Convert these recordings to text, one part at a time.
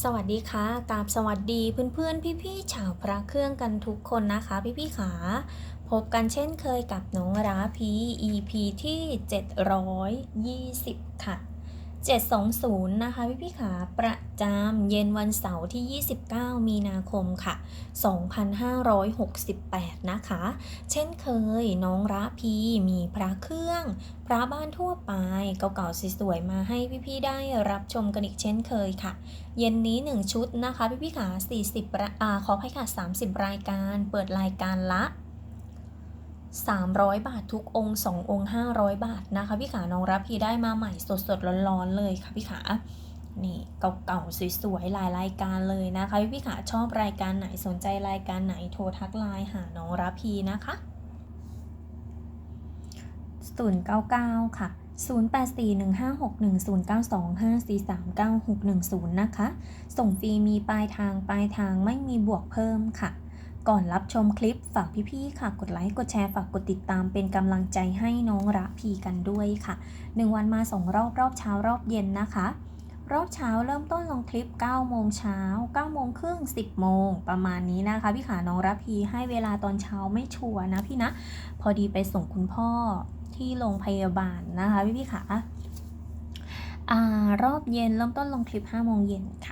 สวัสดีค่ะกราบสวัสดีเพื่อนๆ พี่ๆชาวพระเครื่องกันทุกคนนะคะ พี่ๆขาพบกันเช่นเคยกับน้องราพี EP ที่ 720 ค่ะ 720 นะคะพี่ๆขาประจำเย็นวันเสาร์ที่ 29 มีนาคมค่ะ 2568 นะคะ เช่นเคยน้องระพีมีพระเครื่อง พระบ้านทั่วไปเก่าๆสวยๆมาให้พี่ๆได้รับชมกันอีกเช่นเคยค่ะ เย็นนี้ 1 ชุดนะคะพี่ๆขา40อ่าขอให้ค่ะ 30 รายการ เปิดรายการละ 300 บาททุกองค์2องค์ 500 บาทนะคะพี่ขาน้องรับพี่ได้มาใหม่สดๆร้อนๆเลยค่ะพี่ขานี่เก่าๆสวยๆหลายรายการเลยนะคะพี่พี่ขาชอบรายการไหนสนใจรายการไหนโทรทักไลน์หาน้องรับพีนะคะ099 ค่ะ 084156109254396110 นะคะ ส่งฟรีมีปลายทางปลายทางไม่มีบวกเพิ่มค่ะ ก่อนรับชมคลิปฝากพี่ๆค่ะ กดไลค์กดแชร์ฝากกดติดตามเป็นกำลังใจให้น้องระพีกันด้วยค่ะ 1 วันมา 2 รอบรอบเช้ารอบเย็นนะคะ รอบเช้าเริ่มต้นลงคลิป9โมงเช้า9โมงครึ่ง10 โมง ประมาณนี้นะคะ พี่ขาน้องระพีให้เวลาตอนเช้าไม่ชัวนะพี่นะ พอดีไปส่งคุณพ่อที่โรงพยาบาลนะคะพี่พี่ขาอ่ารอบเย็นเริ่มต้นลงคลิป5โมงเย็นค่ะ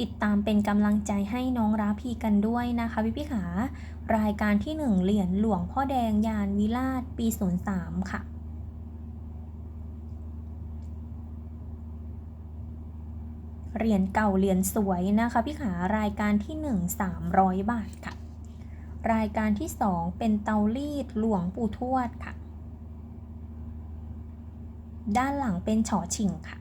ติดตามเป็นกำลังใจให้น้องราพีกันด้วยนะคะพี่พี่ขารายการที่ 1 เหรียญหลวงพ่อแดงยานวิราชปี 03 ค่ะเหรียญเก่าเหรียญสวยนะคะพี่ขารายการที่ 1 300 บาทค่ะ รายการที่ 2 เป็นเตารีดหลวงปู่ทวดค่ะ ด้านหลังเป็นฉอฉิงค่ะ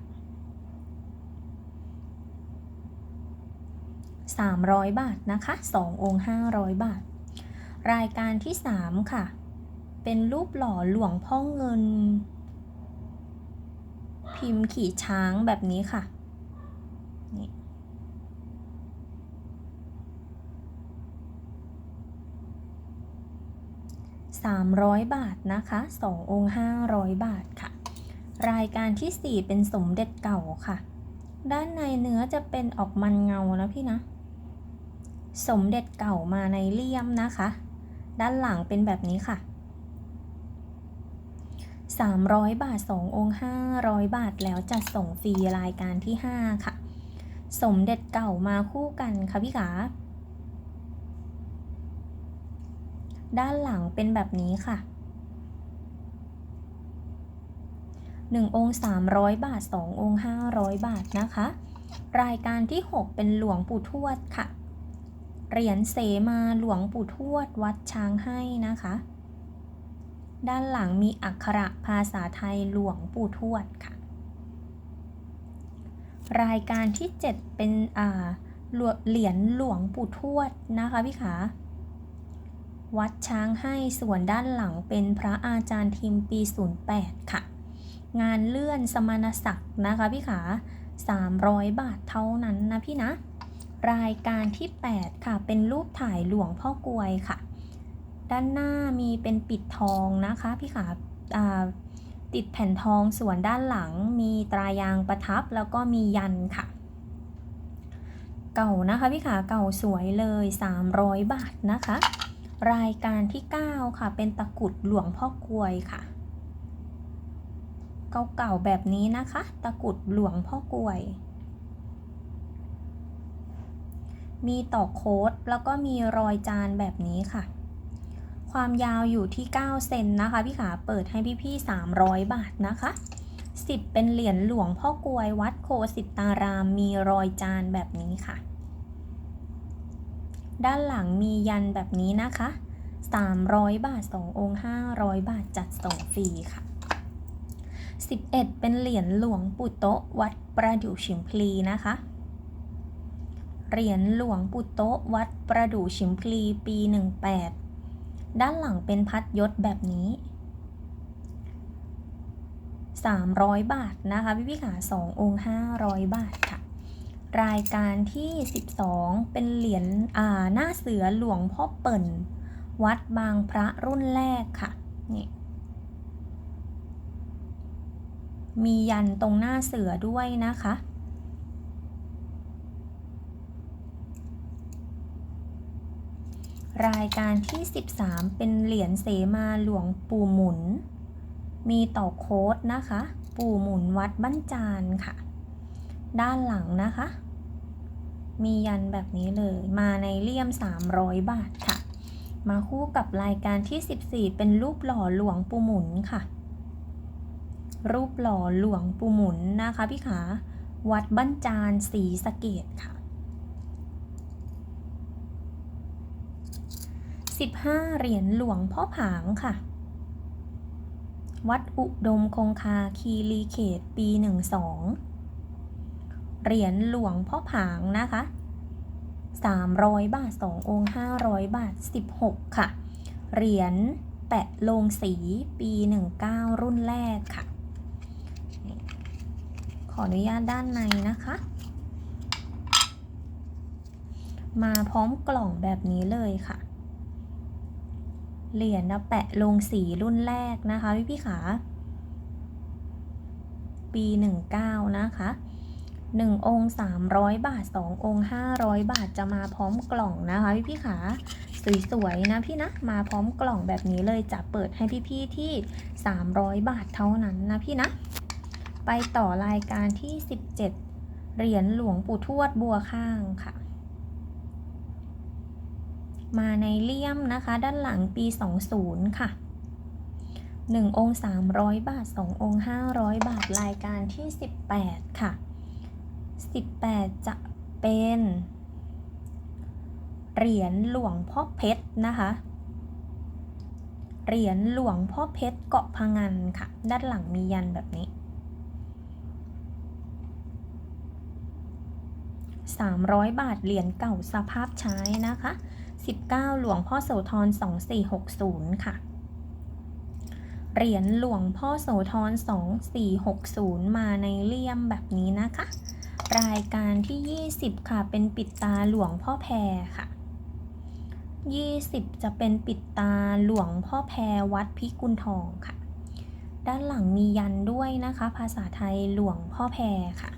300 บาทนะคะ 2 องค์ 500 บาท รายการที่ 3 ค่ะ เป็นรูปหล่อหลวงพ่อเงิน พิมพ์ขี่ช้างแบบนี้ค่ะนี่300 บาทนะคะ 2 องค์ 500 บาทค่ะ รายการที่ 4 เป็นสมเด็จเก่าค่ะ ด้านในเนื้อจะเป็นออกมันเงานะพี่นะ สมเด็จเก่ามาในเลี่ยมนะคะ ด้านหลังเป็นแบบนี้ค่ะ 300 บาท 2 องค์ 500 บาทแล้วจะส่งฟรีรายการที่ 5 ค่ะ สมเด็จเก่ามาคู่กันค่ะพี่ขาด้านหลังเป็นแบบนี้ค่ะ1องค์300บาท2องค์500บาทนะคะ รายการที่6เป็นหลวงปู่ทวดค่ะ เหรียญเสมาหลวงปู่ทวดวัดช้างให้นะคะ ด้านหลังมีอักขระภาษาไทยหลวงปู่ทวดค่ะ รายการที่ 7 เป็นอ่าเหรียญหลวงปู่ทวดนะคะพี่ขาวัดช้างให้ส่วนด้านหลังเป็นพระอาจารย์ทิมปี 08 ค่ะ งานเลื่อนสมณศักดิ์นะคะพี่ขา 300 บาทเท่านั้นนะพี่นะ รายการที่ 8 ค่ะ เป็นรูปถ่ายหลวงพ่อกลวยค่ะ ด้านหน้ามีเป็นปิดทองนะคะพี่ขาาติดแผ่นทองส่วนด้านหลังมีตรายางประทับแล้วก็มียันค่ะ เก่านะคะพี่ขาเก่าสวยเลย 300 บาทนะคะ รายการที่ 9 ค่ะ เป็นตะกรุดหลวงพ่อกลวยค่ะ เก่าๆแบบนี้นะคะ ตะกรุดหลวงพ่อกลวย มีต่อโค้ดแล้วก็มีรอยจานแบบนี้ค่ะ ความยาวอยู่ที่ 9 เซนนะคะพี่ขาเปิดให้พี่ๆ300 บาทนะคะ 10 เป็นเหรียญหลวงพ่อกวยวัดโคสิตารามมีรอยจานแบบนี้ค่ะ ด้านหลังมียันแบบนี้นะคะ 300 บาท 2 องค์ 500 บาทจัดส่งฟรีค่ะ 11 เป็นเหรียญหลวงปู่โตะวัดประดู่ฉิมพลีนะคะ เหรียญหลวงปู่โตะวัดประดู่ฉิมพลีปี 18 ด้านหลังเป็นพัดยศแบบนี้ 300 บาทนะคะพี่พี่ขา2องค์ 500 บาทค่ะ รายการที่ 12 เป็นเหรียญอ่าหน้าเสือหลวงพ่อเปิ่น วัดบางพระรุ่นแรกค่ะนี่มียันตรงหน้าเสือด้วยนะคะ รายการที่ 13 เป็นเหรียญเสมาหลวงปู่หมุน มีต่อโค้ดนะคะ ปู่หมุนวัดบ้านจานค่ะ ด้านหลังนะคะ มียันแบบนี้เลย มาในเลี่ยม 300 บาทค่ะ มาคู่กับรายการที่ 14 เป็นรูปหล่อหลวงปู่หมุนค่ะ รูปหล่อหลวงปู่หมุนนะคะพี่ขา วัดบ้านจานสีสะเกดค่ะ 15 เหรียญหลวงพ่อผางค่ะ วัดอุดมคงคาคีรีเขตปี 12 เหรียญหลวงพ่อผางนะคะ 300 บาท 2 องค์ 500 บาท 16 ค่ะ เหรียญแปะลงสีปี 19 รุ่นแรกค่ะ ขออนุญาตด้านในนะคะมาพร้อมกล่องแบบนี้เลยค่ะ เหรียญนะแปะลงสีรุ่นแรกนะคะพี่พี่ขาปี19นะคะ1องค์300 บาท 2 องค์ 500 บาทจะมาพร้อมกล่องนะคะพี่พี่ขาสวยๆนะพี่นะมาพร้อมกล่องแบบนี้เลยจะเปิดให้พี่ๆที่ 300 บาทเท่านั้นนะพี่นะ ไปต่อรายการที่ 17 เหรียญหลวงปู่ทวดบัวข้างค่ะ มาในเลี่ยมนะคะ ด้านหลังปี 20 ค่ะ 1 องค์ 300 บาท 2 องค์ 500 บาทรายการที่ 18 ค่ะ 18 จะเป็น เหรียญหลวงพ่อเพชรนะคะ เหรียญหลวงพ่อเพชรเกาะพังันค่ะ ด้านหลังมียันแบบนี้300 บาทเหรียญเก่าสภาพใช้นะคะ 19 หลวงพ่อโสธร 2460 ค่ะ เหรียญหลวงพ่อโสธร 2460 มาในเลี่ยมแบบนี้นะคะ รายการที่ 20 ค่ะ เป็นปิดตาหลวงพ่อแพรค่ะ 20 จะเป็นปิดตาหลวงพ่อแพรวัดพิกุลทองค่ะ ด้านหลังมียันด้วยนะคะ ภาษาไทยหลวงพ่อแพรค่ะ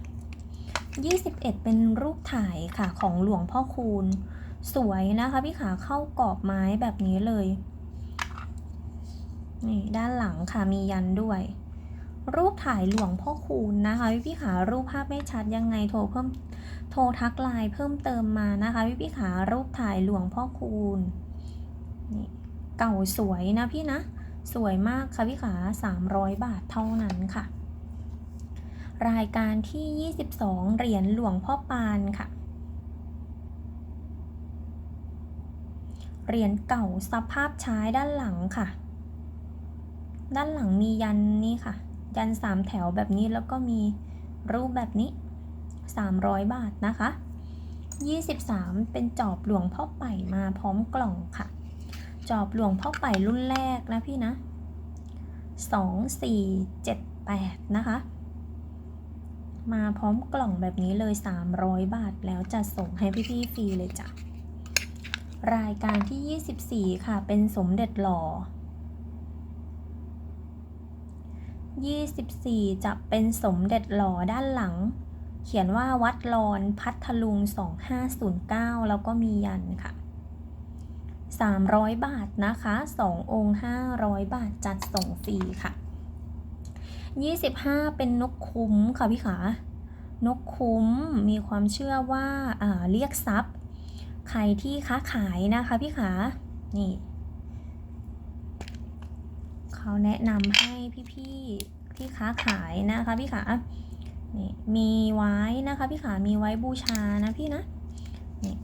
21 เป็นรูปถ่ายค่ะของหลวงพ่อคูณ สวยนะคะพี่ขาเข้ากรอบไม้แบบนี้เลย นี่ด้านหลังค่ะมียันด้วย รูปถ่ายหลวงพ่อคูณนะคะพี่พี่ขารูปภาพไม่ชัดยังไงโทรเพิ่มโทรทักไลน์เพิ่มเติมมานะคะพี่พี่ขารูปถ่ายหลวงพ่อคูณนี่เก่าสวยนะพี่นะ สวยมากค่ะพี่ขา 300 บาทเท่านั้นค่ะ รายการที่ 22 เหรียญหลวงพ่อปานค่ะ เหรียญเก่าสภาพใช้ด้านหลังค่ะ ด้านหลังมียันนี่ค่ะ ยันสามแถวแบบนี้แล้วก็มีรูปแบบนี้ 300 บาทนะคะ 23 เป็นจอบหลวงพ่อไป่มาพร้อมกล่องค่ะ จอบหลวงพ่อไป่รุ่นแรกนะพี่นะ2 4 7 8 นะคะ มาพร้อมกล่องแบบนี้เลย 300 บาทแล้วจะส่งให้พี่ๆฟรีเลยจ้ะ รายการที่ 24 ค่ะ เป็นสมเด็จหล่อ 24 จะเป็นสมเด็จหล่อด้านหลัง เขียนว่าวัดรอนพัทลุง 2509 แล้วก็มียันค่ะ 300 บาทนะคะ 2 องค์ 500 บาทจัดส่งฟรีค่ะ 25 เป็นนกคุ้มค่ะพี่ขานกคุ้มมีความเชื่อว่าอ่าเรียกทรัพย์ ใครที่ค้าขายนะคะพี่ขา นี่เขาแนะนำให้พี่ๆที่ค้าขายนะคะพี่ขานี่มีไว้นะคะพี่ขามีไว้บูชานะพี่นะนี่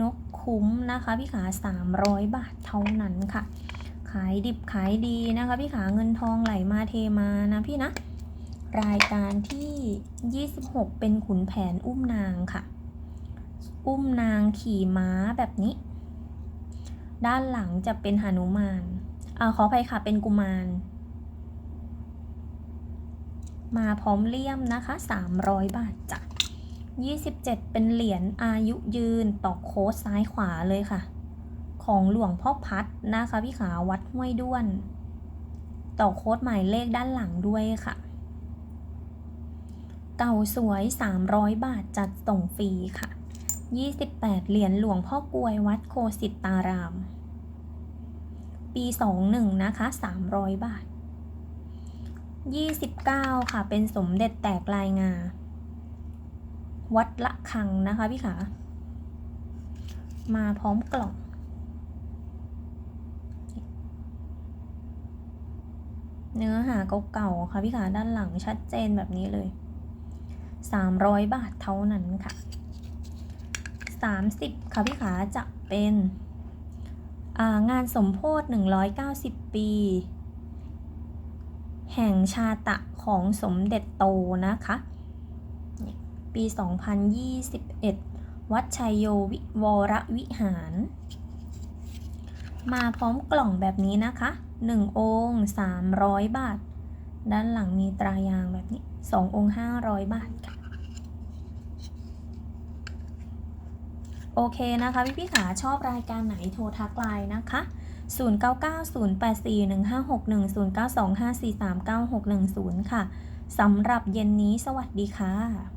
นกคุ้มนะคะพี่ขา 300 บาทเท่านั้นค่ะ ขายดิบขายดีนะคะพี่ขาเงินทองไหลมาเทมานะพี่นะ รายการที่ 26 เป็นขุนแผนอุ้มนางค่ะ อุ้มนางขี่ม้าแบบนี้ ด้านหลังจะเป็นหนุมานอ่าขออภัยค่ะเป็นกุมาร มาพร้อมเลี่ยมนะคะ 300 บาทจ้ะ27 เป็นเหรียญอายุยืนต่อโค้ดซ้ายขวาเลยค่ะ ของหลวงพ่อพัดนะคะพี่ขาวัดห้วยด้วน ต่อโค้ดหมายเลขด้านหลังด้วยค่ะ เก่าสวย 300 บาทจัดส่งฟรีค่ะ 28 เหรียญหลวงพ่อกลวยวัดโคสิตาราม ปี 21 นะคะ 300 บาท 29 ค่ะ เป็นสมเด็จแตกลายงา วัดละคังนะคะพี่ขา มาพร้อมกล่องเนื้อหาเก่าๆค่ะพี่ขาด้านหลังชัดเจนแบบนี้เลย 300 บาทเท่านั้นค่ะ 30 ค่ะพี่ขาจะเป็นางานสมโพธิ190 ปี แห่งชาตะของสมเด็จโตนะคะนี่ปี 2021 วัดชัยโยวิวรวิหาร มาพร้อมกล่องแบบนี้นะคะ 1 องค์ 300 บาท ด้านหลังมีตรายางแบบนี้ 2 องค์ 500 บาทค่ะ โอเคนะคะพี่พี่ขาชอบรายการไหนโทรทักไลน์นะคะ0990841561 0925439610 ค่ะ สำหรับเย็นนี้สวัสดีค่ะ